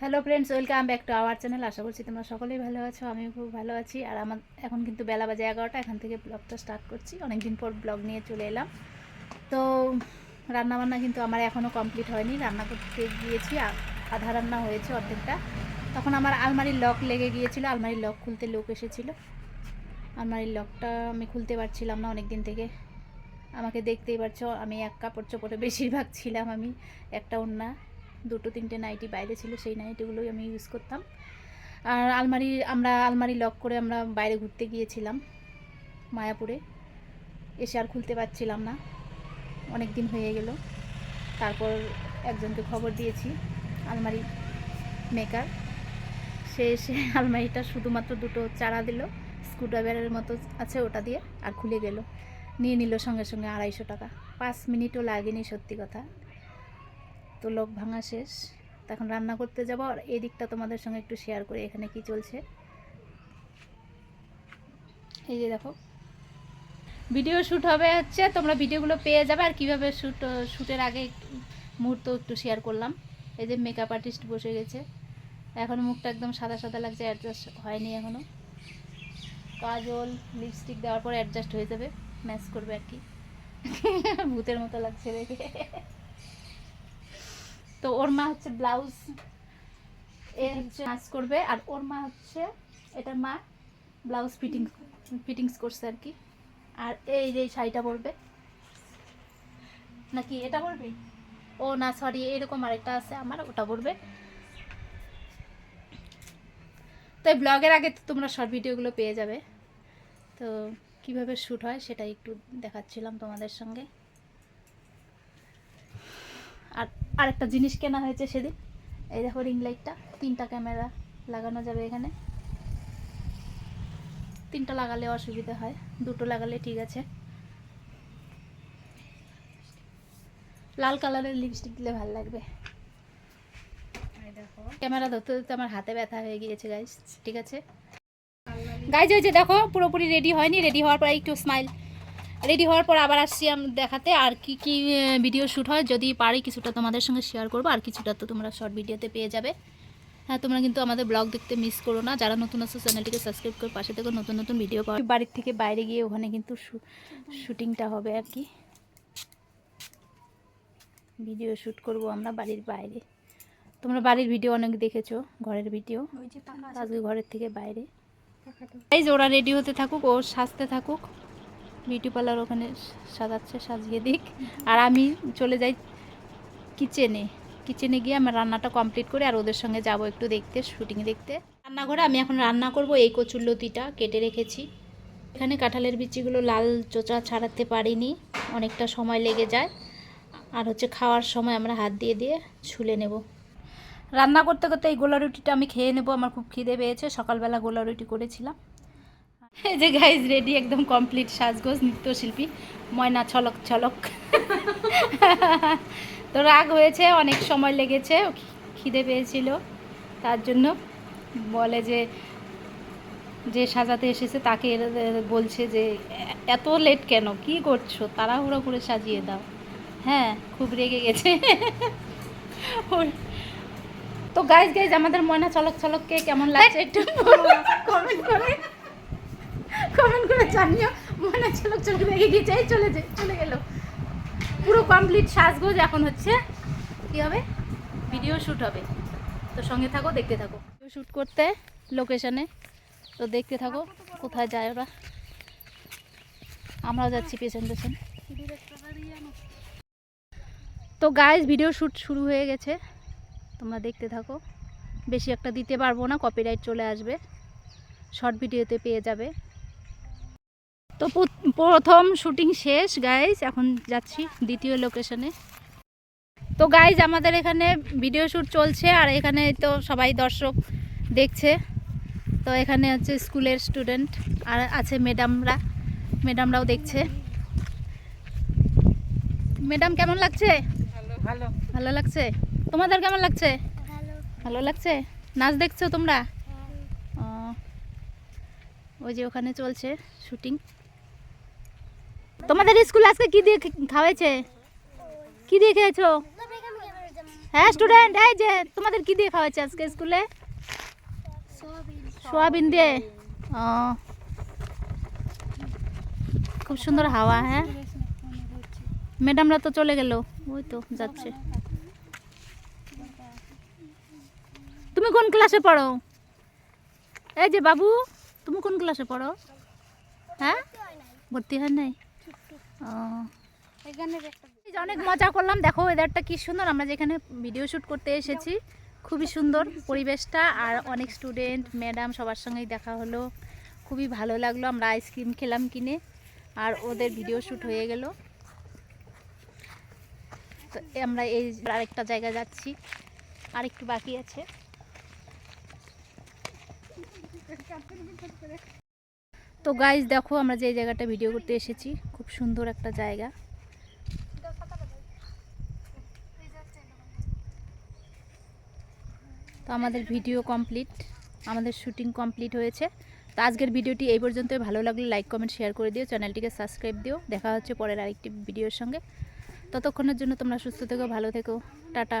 Hello friends welcome back to our channel আশা করছি তোমরা সকলেই ভালো আছো আমি খুব ভালো আছি। আর আমার এখন কিন্তু বেলা বাজে এগারোটা, এখান থেকে ব্লগটা স্টার্ট করছি। অনেক দিন পর ব্লগ নিয়ে চলে এলাম। তো রান্নাবান্না কিন্তু আমার এখনও কমপ্লিট হয়নি। রান্না করতে গিয়েছি আধা রান্না হয়েছে অর্ধেকটা। তখন আমার আলমারির লক লেগে গিয়েছিল, আলমারির লক খুলতে লোক এসেছিল। আলমারির লকটা আমি খুলতে পারছিলাম না অনেক দিন থেকে। আমাকে দেখতেই পারছ, আমি এক কাপড় চোপড়ে বেশিরভাগ ছিলাম আমি, একটা ওড়না। দুটো তিনটে নাইটি বাইরে ছিল, সেই নাইটিগুলোই আমি ইউজ করতাম। আর আলমারি, আমরা আলমারি লক করে আমরা বাইরে ঘুরতে গিয়েছিলাম মায়াপুরে। এসে আর খুলতে পারছিলাম না। অনেক দিন হয়ে গেল। তারপর একজনকে খবর দিয়েছি, আলমারি মেকার সে এসে আলমারিটা শুধুমাত্র দুটো চারা দিল স্ক্রুড্রাইভারের মতো আছে ওটা দিয়ে, আর খুলে গেল। নিয়ে নিল সঙ্গে সঙ্গে আড়াইশো টাকা। পাঁচ মিনিটও লাগেনি সত্যি কথা। তো লোক ভাঙা শেষ। তখন রান্না করতে যাব আর এই দিকটা তোমাদের সঙ্গে একটু শেয়ার করি এখানে কি চলছে। এই যে দেখো। ভিডিও শ্যুট হবে হচ্ছে, তোমরা ভিডিওগুলো পেয়ে যাবে আর কীভাবে শ্যুট শ্যুটের আগে মুহূর্ত একটু শেয়ার করলাম। এই যে মেকআপ আর্টিস্ট বসে গেছে। এখন মুখটা একদম সাদা সাদা লাগছে অ্যাডজাস্ট হয়নি এখনও কাজল লিপস্টিক দেওয়ার পর অ্যাডজাস্ট হয়ে যাবে ম্যাচ করবে আর কি। ভূতের মতো লাগছে দেখে। তো ওর মা হচ্ছে ব্লাউজ এ হচ্ছে নাচ করবে, আর ওর মা হচ্ছে এটার মা ব্লাউজ ফিটিং, ফিটিংস করছে আর কি। আর এই যে শাড়িটা পরবে। নাকি এটা পরবে? ও না সরি এরকম আরেকটা আছে আমার, ওটা পরবে। তো ব্লগের আগে তো তোমরা শর্ট ভিডিওগুলো পেয়ে যাবে। তো কীভাবে শ্যুট হয় সেটা একটু দেখাচ্ছিলাম তোমাদের সঙ্গে। আর আরেকটা জিনিস কেনা হয়েছে সেদিন। এই দেখো রিং লাইটটা তিনটা ক্যামেরা লাগানো যাবে এখানে। তিনটা লাগালে অসুবিধা হয় দুটো লাগালে ঠিক আছে। লাল কালারের লিপস্টিক দিলে ভালো লাগবে। ক্যামেরা ধরতে ধরতে আমার হাতে ব্যথা হয়ে গিয়েছে গাইজ ঠিক আছে? গাইজ ওই যে দেখো পুরোপুরি রেডি হয়নি রেডি হওয়ার পর একটু স্মাইল রেডি হওয়ার পর আবার আসছি দেখাতে আর কি কি ভিডিও শ্যুট হয়। যদি পারি কিছুটা তোমাদের সঙ্গে শেয়ার করব আর কিছুটা তো তোমরা শর্ট ভিডিওতে পেয়ে যাবে। হ্যাঁ তোমরা কিন্তু আমাদের ব্লগ দেখতে মিস করো না। যারা নতুন আছো চ্যানেলটিকে সাবস্ক্রাইব করে পাশে থেকে। নতুন নতুন ভিডিও পাওয়া বাড়ির থেকে বাইরে গিয়ে ওখানে কিন্তু শুটিংটা হবে আর কি। ভিডিও শ্যুট করব আমরা বাড়ির বাইরে। তোমরা বাড়ির ভিডিও অনেক দেখেছ ঘরের ভিডিও আজকে ঘরের থেকে বাইরে। ওরা রেডি হতে থাকুক ও সাজতে থাকুক। বিউটি পার্লার ওখানে সাজাচ্ছে, সাজিয়ে দিক। আর আমি চলে যাই কিচেনে। কিচেনে গিয়ে আমার রান্নাটা কমপ্লিট করে আর ওদের সঙ্গে যাব একটু দেখতে শুটিং দেখতে। রান্নাঘরে আমি এখন রান্না করব এই কচুরলতিটা কেটে রেখেছি। এখানে কাঁঠালের বিচিগুলো লাল চোচা ছাড়াতে পারিনি, অনেকটা সময় লেগে যায়। আর হচ্ছে খাওয়ার সময় আমরা হাত দিয়ে দিয়ে ছুলে নেব। রান্না করতে করতে এই গোলা রুটিটা আমি খেয়ে নেব, আমার খুব খিদে পেয়েছে, সকালবেলা গোলা রুটি করেছিলাম। এই যে গাইজ রেডি একদম কমপ্লিট সাজগোজ নৃত্যশিল্পী ময়না ছলক ছলক। তো রাগ হয়েছে অনেক সময় লেগেছে খিদে পেয়েছিল। তার জন্য বলে যে যে সাজাতে এসেছে তাকে বলছে যে এত লেট কেন? কি করছ? তাড়াহুড়ো করে সাজিয়ে দাও। হ্যাঁ খুব রেগে গেছে। তো গাইজ গাইজ আমাদের ময়না চলক চলককে কেমন লাগছে একটু কমেন্ট করে। কমেন্ট করে জানিও। ময়না চলক চলক রেগে গিয়েছে এই চলে যে, চলে গেল। পুরো কমপ্লিট সাজগোজ এখন হচ্ছে, কি হবে? ভিডিও শ্যুট হবে। তো সঙ্গে থাকো, দেখতে থাকো। শ্যুট করতে লোকেশনে তো দেখতে থাকো, কোথায় যায় ওরা। আমরাও যাচ্ছি পেছন পেছন। তো গাইজ ভিডিও শ্যুট শুরু হয়ে গেছে। তোমরা দেখতে থাকো। বেশি একটা দিতে পারব না কপিরাইট চলে আসবে। শর্ট ভিডিওতে পেয়ে যাবে। তো প্রথম শুটিং শেষ গাইজ এখন যাচ্ছি দ্বিতীয় লোকেশনে তো গাইজ আমাদের এখানে ভিডিও শ্যুট চলছে আর এখানে তো সবাই দর্শক দেখছে। তো এখানে হচ্ছে স্কুলের স্টুডেন্ট আর আছে ম্যাডামরা ম্যাডামরাও দেখছে। ম্যাডাম কেমন লাগছে? ভালো। ভালো লাগছে? তোমাদের কেমন লাগছে? ভালো। লাগছে? নাচ দেখছ তোমরা? ও, ওই যে ওখানে চলছে শুটিং তোমাদের স্কুল আজকে কি দিয়ে খাওয়াইছে? কি দিয়ে খেয়েছো? হ্যাঁ স্টুডেন্ট এই যে, তোমাদের কি দিয়ে খাওয়াইছে আজকে স্কুলে? সোয়াবিন দিয়ে? ও। খুব সুন্দর হাওয়া হ্যাঁ? ম্যাডামরা তো চলে গেল। ওই তো, যাচ্ছে। তুমি কোন ক্লাসে পড়ো? এই যে বাবু, তুমি কোন ক্লাসে পড়ো? হ্যাঁ? ভর্তি হয় নাই? অনেক মজা করলাম। দেখো ওয়েদারটা কি সুন্দর। আমরা যেখানে ভিডিও শ্যুট করতে এসেছি, খুবই সুন্দর পরিবেশটা। আর অনেক স্টুডেন্ট ম্যাডাম সবার সঙ্গেই দেখা হলো। খুবই ভালো লাগল। আমরা আইসক্রিম খেলাম কিনে। আর ওদের ভিডিও শ্যুট হয়ে গেল। তো আমরা এই আরেকটা জায়গায় যাচ্ছি। আর একটু বাকি আছে। তো গাইজ দেখো আমরা যে জায়গাটা ভিডিও করতে এসেছি, খুব সুন্দর একটা জায়গা। তো আমাদের ভিডিও কমপ্লিট আমাদের শুটিং কমপ্লিট হয়েছে। তো আজকের ভিডিওটি এই পর্যন্ত ভালো লাগলে লাইক কমেন্ট শেয়ার করে দিও। চ্যানেলটিকে সাবস্ক্রাইব দিও। দেখা হচ্ছে পরের আরেকটি ভিডিওর সঙ্গে। ততক্ষণের জন্য তোমরা সুস্থ থেকো, ভালো থেকো। টাটা।